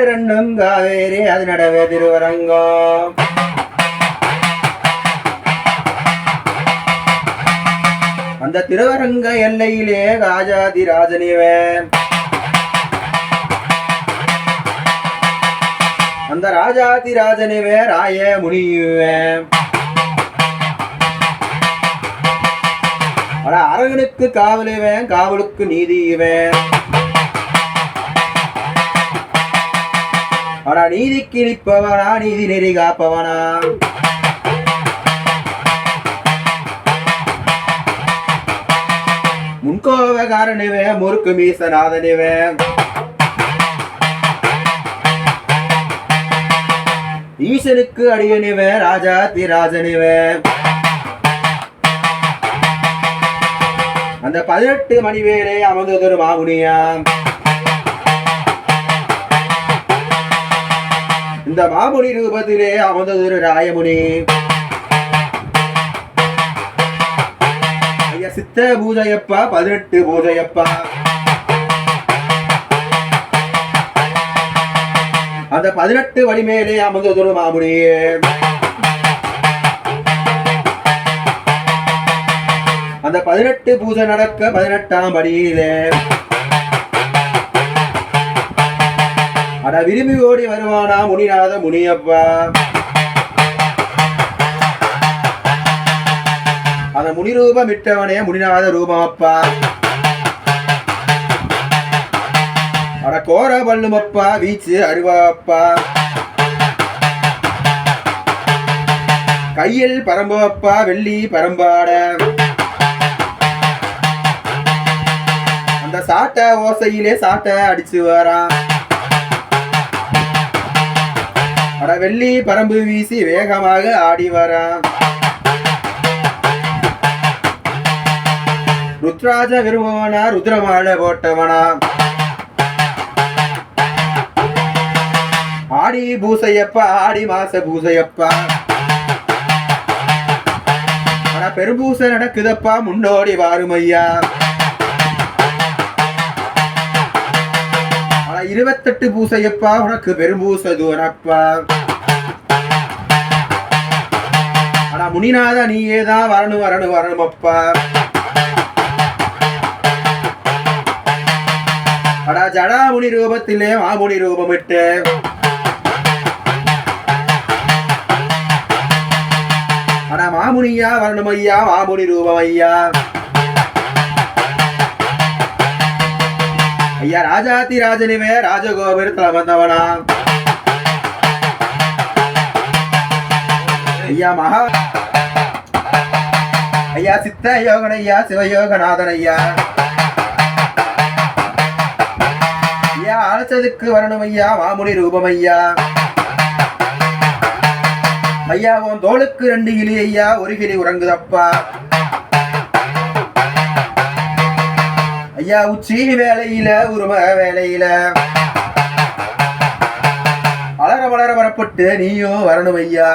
ஆறு ரெண்டும் காவேரி அது நடவே திருவரங்கம் அந்த திருவரங்க எல்லையிலே ராஜாதி ராஜனிவே. அந்த ராஜாதி ராஜனிவே ராய முனியுவே. அரகனுக்கு காவலுவேன் காவலுக்கு நீதியுவேன். ஆனா நீதிக்கு நிற்பவனா நீதி நெறி காப்பவனா? முன்கோவகாரனிவே முறுக்கு மீசநாதனிவே. ஈசனுக்கு அடியனிவே ராஜா திராஜனிவே. அந்த பதினெட்டு மணி வேலை அமர்ந்ததொரு மாமுனியாம். இந்த மாமுனி ரூபத்திலே அமர்ந்ததொரு ராயமுனி. ஐயா சித்த பூஜையப்பா பதினெட்டு பூஜையப்பா. அந்த பதினெட்டு வழி மேலே அமர்ந்ததொரு மாமுனியே அந்த பதினெட்டு பூஜை நடக்க பதினெட்டாம் படியிலே அட விரும்பி ஓடி வருவானா முனிநாத முனியப்பா? அத முனி ரூபம் இட்டவனே முனிநாத ரூபம் அப்பா அட கோர பல்லுமப்பா வீச்சு அருவாப்பா. கையில் பரம்பப்பா வெள்ளி பரம்பாட. அந்த சாட்டை ஓசையிலே சாட்டை அடிச்சு வரான் அட வெள்ளி பரம்பு வீசி வேகமாக ஆடி வரான் ருத்ராஜ விரும்பவனா ருத்ரமாலை போட்டவனா. ஆடி பூசையப்பா ஆடி மாச பூசையப்பா. ஆனா பெரும்பூசை நடக்குதப்பா முன்னோடி வாருமையா. இருபத்தெட்டு பூசையப்பா உனக்கு பெரும்பூசை தூரப்பா. ஆனா முனிநாத நீயே தான் வரணும் வரணும் வரணுமப்பா அடா ஜடாமுனி ரூபத்திலே மாமுனி ரூபமிட்டு. அடா மாமுனியா வரணும் ஐயா மாமுனி ரூபம் ஐயா ஐயா ராஜாதி ராஜனிவே ராஜகோபுரத்தில் வந்தவனா? ஐயா மகா ஐயா சித்த யோகன் ஐயா சிவயோகநாதன் ஐயா. ஐயா அழைச்சதுக்கு வரணும் ஐயா மாமுனி ரூபம் ஐயா. ஐயா உன் தோளுக்கு ரெண்டு கிளி ஐயா ஒரு கிளி உறங்குதப்பா. ஐயா உச்சி வேலையில உரும வேலையில. வளர வளர வரப்பட்டு நீயும் வரணும் ஐயா.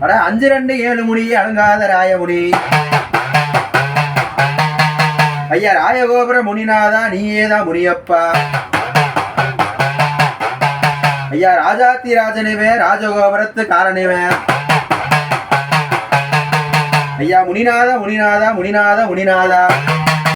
அட அஞ்சு ரெண்டு ஏழு முடி அலங்காத ராயமுனி. ஐயா ராயகோபுர முனிநாதா நீயேதான் முனியப்பா. ஐயா ராஜாத்தி ராஜனிவே ராஜகோபுரத்து காரணிவே ஐயா முனிநாத முனிநாதா முனிநாத முனிநாதா.